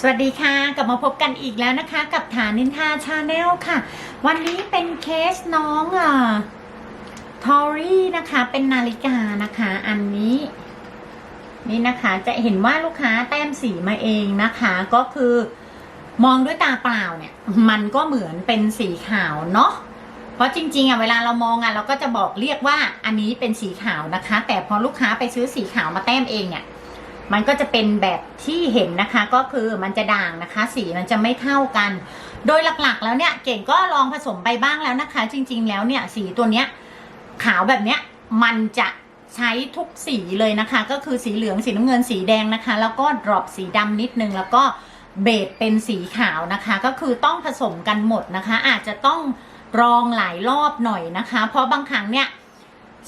สวัสดีค่ะ กลับมาพบกันอีกแล้วนะคะ กับฐานนินทาชาแนลค่ะ วันนี้เป็นเคสน้องอะทอรี่นะคะ เป็นนาฬิกานะคะ อันนี้ นี่นะคะจะเห็นว่าลูกค้าแต้มสีมาเองนะคะ ก็คือ มองด้วยตาเปล่าเนี่ย มันก็เหมือนเป็นสีขาวเนาะเพราะจริงๆอะเวลาเรามองอะเราก็จะบอกเรียกว่าอันนี้เป็นสีขาวนะคะ แต่พอลูกค้าไปซื้อสีขาวมาแต้มเองเนี่ย มันก็จะเป็นแบบที่เห็นนะคะ ก็คือมันจะด่างนะคะ สีมันจะไม่เท่ากัน โดยหลักๆ แล้วเนี่ยเก่งก็ลองผสมไปบ้างแล้วนะคะ จริง ๆ แล้วเนี่ยสีตัวเนี้ยขาวแบบเนี้ยมันจะใช้ทุกสีเลยนะคะ ก็คือสีเหลืองสีน้ำเงินสีแดงนะคะ แล้วก็ดรอปสีดำนิดนึงแล้วก็เบสเป็นสีขาวนะคะ ก็คือต้องผสมกันหมดนะคะ อาจจะต้องรองหลายรอบหน่อยนะคะ เพราะบางครั้งเนี่ย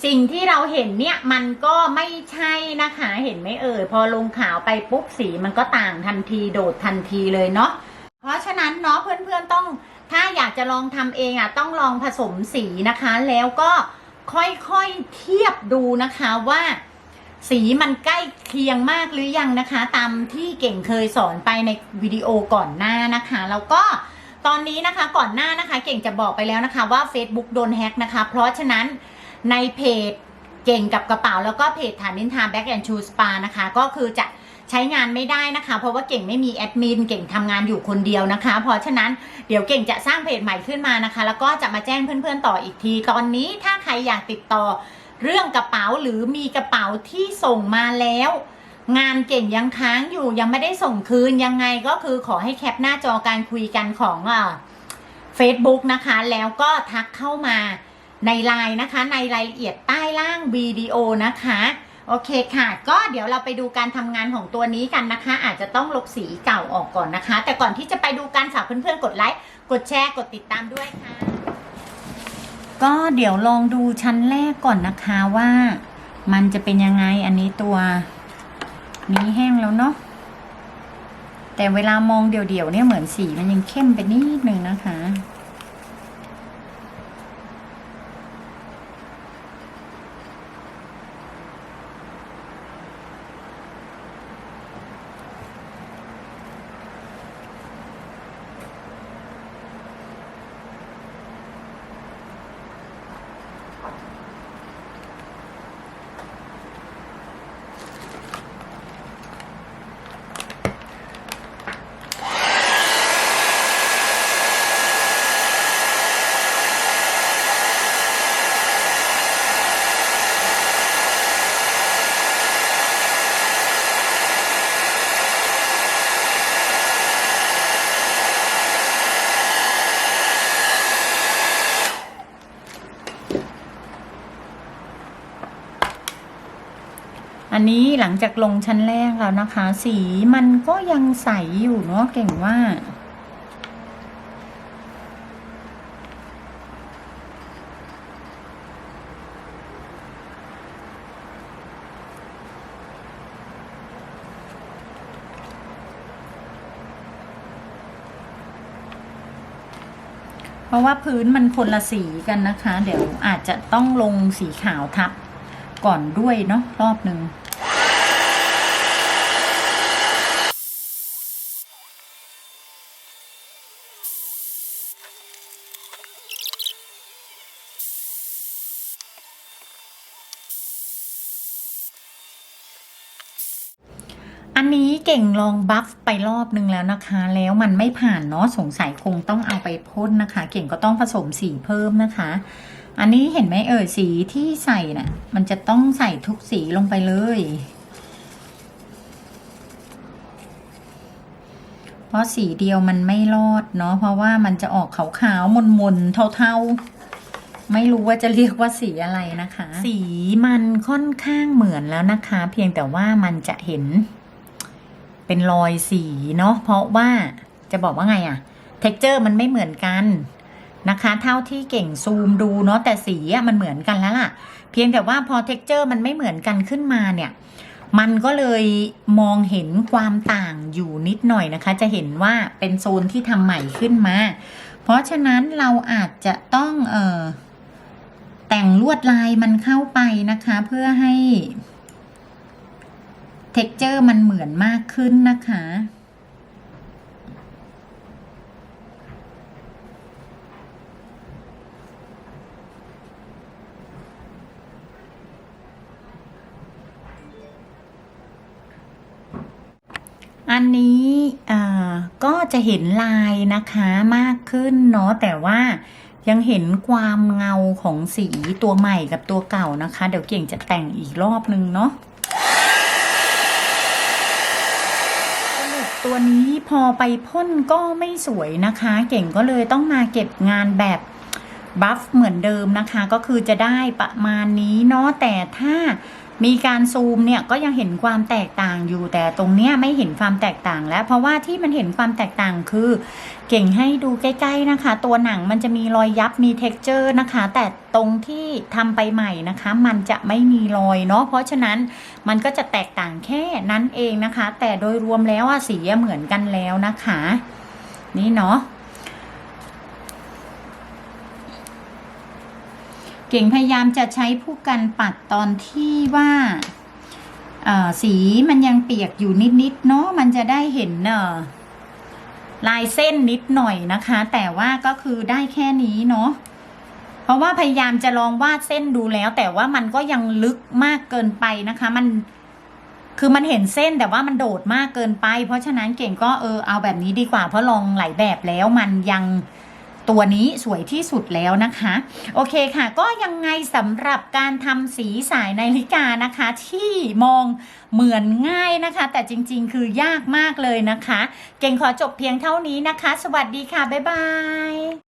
สิ่งที่เราเห็นเนี่ยมันก็ไม่ใช่นะคะ เห็นไหมเอ่ยพอลงขาวไปปุ๊บสีมันก็ต่างทันทีโดดทันทีเลยเนาะเพราะฉะนั้นเนาะเพื่อนๆต้องถ้าอยากจะลองทำเองอะต้องลองผสมสีนะคะ แล้วก็ค่อยๆเทียบดูนะคะว่าสีมันใกล้เคียงมากหรือยังนะคะ ตามที่เก่งเคยสอนไปในวิดีโอก่อนหน้านะคะแล้วก็ตอนนี้นะคะก่อนหน้านะคะ เก่งจะบอกไปแล้วนะคะว่า Facebook โดนแฮ็กนะคะ เพราะฉะนั้น ในเพจเก่งกับกระเป๋าแล้วก็เพจฐานนินทาแบ็กแอนด์ชูสปานะคะ ก็คือจะใช้งานไม่ได้นะคะ เพราะว่าเก่งไม่มีแอดมินเก่งทำงานอยู่คนเดียวนะคะ เพราะฉะนั้นเดี๋ยวเก่งจะสร้างเพจใหม่ขึ้นมานะคะ แล้วก็จะมาแจ้งเพื่อนๆต่ออีกที ตอนนี้ถ้าใครอยากติดต่อเรื่องกระเป๋าหรือมีกระเป๋าที่ส่งมาแล้ว งานเก่งยังค้างอยู่ยังไม่ได้ส่งคืนยังไงก็คือขอให้แคปหน้าจอการคุยกันของอ่า Facebook นะคะ แล้วก็ทักเข้ามา ในไลน์นะคะในรายละเอียดใต้ล่างวิดีโอนะคะ โอเคค่ะ ก็เดี๋ยวเราไปดูการทำงานของตัวนี้กันนะคะ อาจจะต้องลบสีเก่าออกก่อนนะคะ แต่ก่อนที่จะไปดูการฝากเพื่อนๆกดไลค์กดแชร์กดติดตามด้วยค่ะ ก็เดี๋ยวลองดูชั้นแรกก่อนนะคะว่า มันจะเป็นยังไงอันนี้ตัว นี้แห้งแล้วเนาะแต่เวลามองเดี่ยวๆเนี่ยเหมือนสีมันยังเข้มไปนิดนึงนะคะ อันนี้หลังจากลงชั้นแรกแล้วนะคะ สีมันก็ยังใสอยู่เนาะเก่งว่า เพราะว่าพื้นมันคนละสีกันนะคะ เดี๋ยวอาจจะต้องลงสีขาวทับก่อนด้วยเนาะรอบหนึ่ง อันนี้เก่งลองบัฟไปรอบนึงแล้วนะคะ แล้วมันไม่ผ่านเนาะสงสัยคงต้องเอาไปพ่นนะคะ เก่งก็ต้องผสมสีเพิ่มนะคะ อันนี้เห็นไหมเอ่ยสีที่ใส่น่ะ มันจะต้องใส่ทุกสีลงไปเลย เพราะสีเดียวมันไม่รอดเนาะเพราะว่ามันจะออกขาวๆมนๆเทาๆไม่รู้ว่าจะเรียกว่าสีอะไรนะคะ สีมันค่อนข้างเหมือนแล้วนะคะ เพียงแต่ว่ามันจะเห็น เป็นรอยสีเนาะเพราะว่าจะบอกว่าไงอะเท็กเจอร์มันไม่เหมือนกันนะคะ เท่าที่เก่งซูมดูเนาะแต่สีอะมันเหมือนกันแล้วล่ะ เพียงแต่ว่าพอเท็กเจอร์มันไม่เหมือนกันขึ้นมาเนี่ย มันก็เลยมองเห็นความต่างอยู่นิดหน่อยนะคะ จะเห็นว่าเป็นโซนที่ทำใหม่ขึ้นมา เพราะฉะนั้นเราอาจจะต้องเอ่อแต่งลวดลายมันเข้าไปนะคะ เพื่อให้ เท็กเจอร์มันเหมือนมากขึ้นนะคะ อันนี้ก็จะเห็นลายนะคะมากขึ้นเนาะแต่ว่ายังเห็นความเงาของสีตัวใหม่กับตัวเก่านะคะ เดี๋ยวเก่งจะแต่งอีกรอบนึงเนาะ ตัวนี้พอไปพ่นก็ไม่สวยนะคะ เก่งก็เลยต้องมาเก็บงานแบบบัฟเหมือนเดิมนะคะ ก็คือจะได้ประมาณนี้เนาะแต่ถ้า มีการซูมเนี่ยก็ยังเห็นความแตกต่างอยู่แต่ตรงเนี้ยไม่เห็นความแตกต่างแล้ว เพราะว่าที่มันเห็นความแตกต่างคือ เก่งให้ดูใกล้ๆนะคะ ตัวหนังมันจะมีรอยยับมี t e x t อร์นะคะ แต่ตรงที่ทำไปใหม่นะคะ มันจะไม่มีรอยเนาะเพราะฉะนั้นมันก็จะแตกต่างแค่นั้นเองนะคะ แต่โดยรวมแล้วอะสีเหมือนกันแล้วนะคะ นี่เนาะ เก่งพยายามจะใช้ผู้กันปัดตอนที่ว่าสีมันยังเปียกอยู่นิดๆเนาะมันจะได้เห็นเอ่อลายเส้นนิดหน่อยนะคะ แต่ว่าก็คือได้แค่นี้เนาะเพราะว่าพยายามจะลองวาดเส้นดูแล้ว แต่ว่ามันก็ยังลึกมากเกินไปนะคะ มันคือมันเห็นเส้นแต่ว่ามันโดดมากเกินไป เพราะฉะนั้นเก่งก็เออเอาแบบนี้ดีกว่าเพราะลองหลายแบบแล้วมันยัง ตัวนี้สวยที่สุดแล้วนะคะ โอเคค่ะ ก็ยังไงสำหรับการทำสีสายนาฬิกานะคะ ที่มองเหมือนง่ายนะคะ แต่จริงๆ คือยากมากเลยนะคะ เก่งขอจบเพียงเท่านี้นะคะ สวัสดีค่ะ บ๊ายบาย